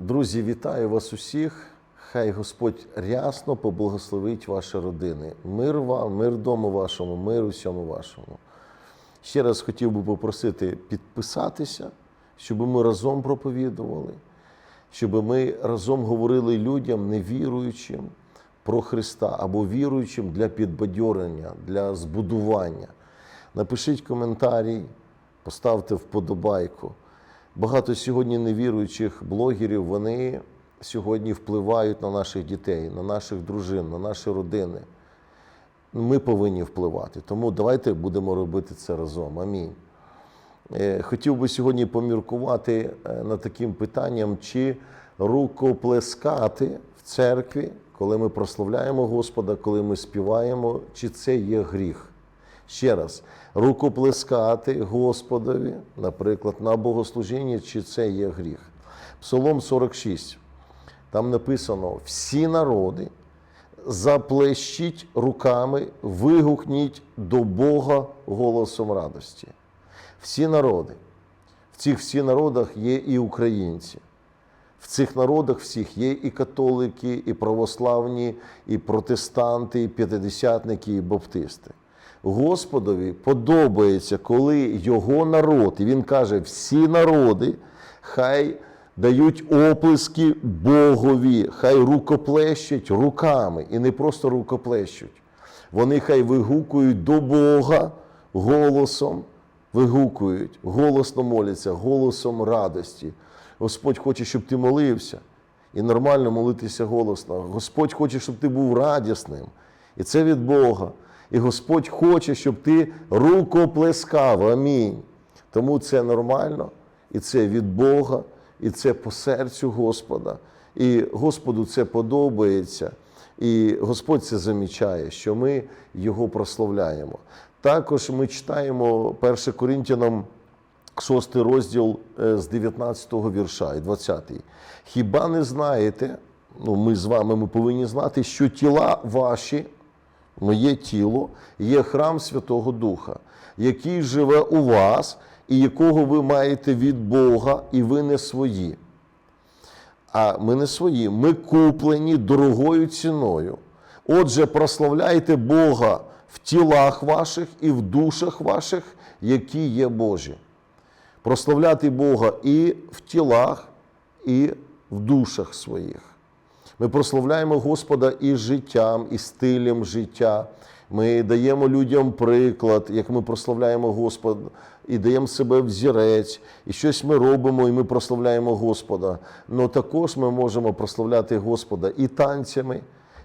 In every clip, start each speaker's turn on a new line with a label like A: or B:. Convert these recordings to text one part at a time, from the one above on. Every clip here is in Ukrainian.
A: Друзі, вітаю вас усіх. Хай Господь рясно поблагословить ваші родини. Мир вам, мир дому вашому, мир усьому вашому. Ще раз хотів би попросити підписатися, щоб ми разом проповідували, щоб ми разом говорили людям, невіруючим про Христа або віруючим для підбадьорення, для збудування. Напишіть коментарі, поставте вподобайку. Багато сьогодні невіруючих блогерів вони сьогодні впливають на наших дітей, на наших дружин, на наші родини. Ми повинні впливати. Тому давайте будемо робити це разом. Амінь. Е, Хотів би сьогодні поміркувати е, над таким питанням, чи рукоплескати в церкві, коли ми прославляємо Господа, коли ми співаємо, чи це є гріх. Ще раз, рукоплескати Господові, наприклад, на богослужінні, чи це є гріх. Псалом 46. Там написано: всі народи заплещіть руками, вигукніть до Бога голосом радості. Всі народи. В цих всіх народах є і українці. В цих народах всіх є і католики, і православні, і протестанти, і п'ятидесятники, і баптисти. Господові подобається, коли його народ, і він каже, всі народи хай дають оплески Богові, хай рукоплещуть руками, і не просто рукоплещуть. Вони хай вигукують до Бога голосом, вигукують, голосно моляться, голосом радості. Господь хоче, щоб ти молився, і нормально молитися голосно. Господь хоче, щоб ти був радісним. І це від Бога. І Господь хоче, щоб ти рукоплескав. Амінь. Тому це нормально, і це від Бога, і це по серцю Господа. І Господу це подобається. І Господь це замічає, що ми Його прославляємо. Також ми читаємо 1 Коринтянам 6 розділ е, з 19 вірша і 20. Хіба не знаєте, ну ми з вами ми повинні знати, що тіла ваші, моє тіло, є храм Святого Духа, який живе у вас, і якого ви маєте від Бога, і ви не свої. А ми не свої, ми куплені дорогою ціною. Отже, прославляйте Бога в тілах ваших і в душах ваших, які є Божі. Прославляти Бога і в тілах, і в душах своїх. Ми прославляємо Господа і життям, і стилем життя. Ми даємо людям приклад, як ми прославляємо Господа, і даємо себе взірець, і щось ми робимо, і ми прославляємо Господа. Але також ми можемо прославляти Господа і танцями,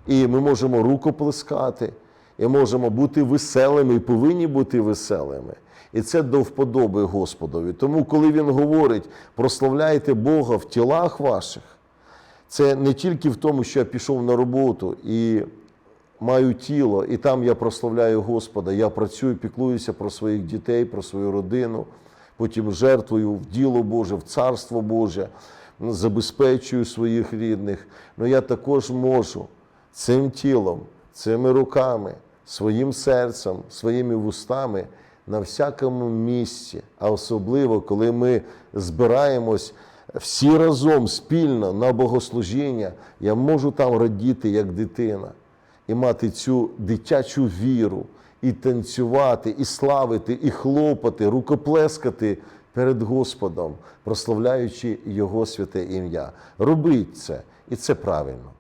A: і ми можемо рукоплескати, і можемо бути веселими, і повинні бути веселими. І це до вподоби Господові. Тому, коли Він говорить, прославляйте Бога в тілах ваших, це не тільки в тому, що я пішов на роботу і маю тіло, і там я прославляю Господа, я працюю, піклуюся про своїх дітей, про свою родину, потім жертвую в діло Боже, в Царство Боже, забезпечую своїх рідних. Але я також можу цим тілом, цими руками, своїм серцем, своїми вустами на всякому місці, а особливо, коли ми збираємось всі разом спільно на богослужіння, я можу там радіти як дитина і мати цю дитячу віру, і танцювати, і славити, і хлопати, рукоплескати перед Господом, прославляючи Його святе ім'я. Робіть це, і це правильно.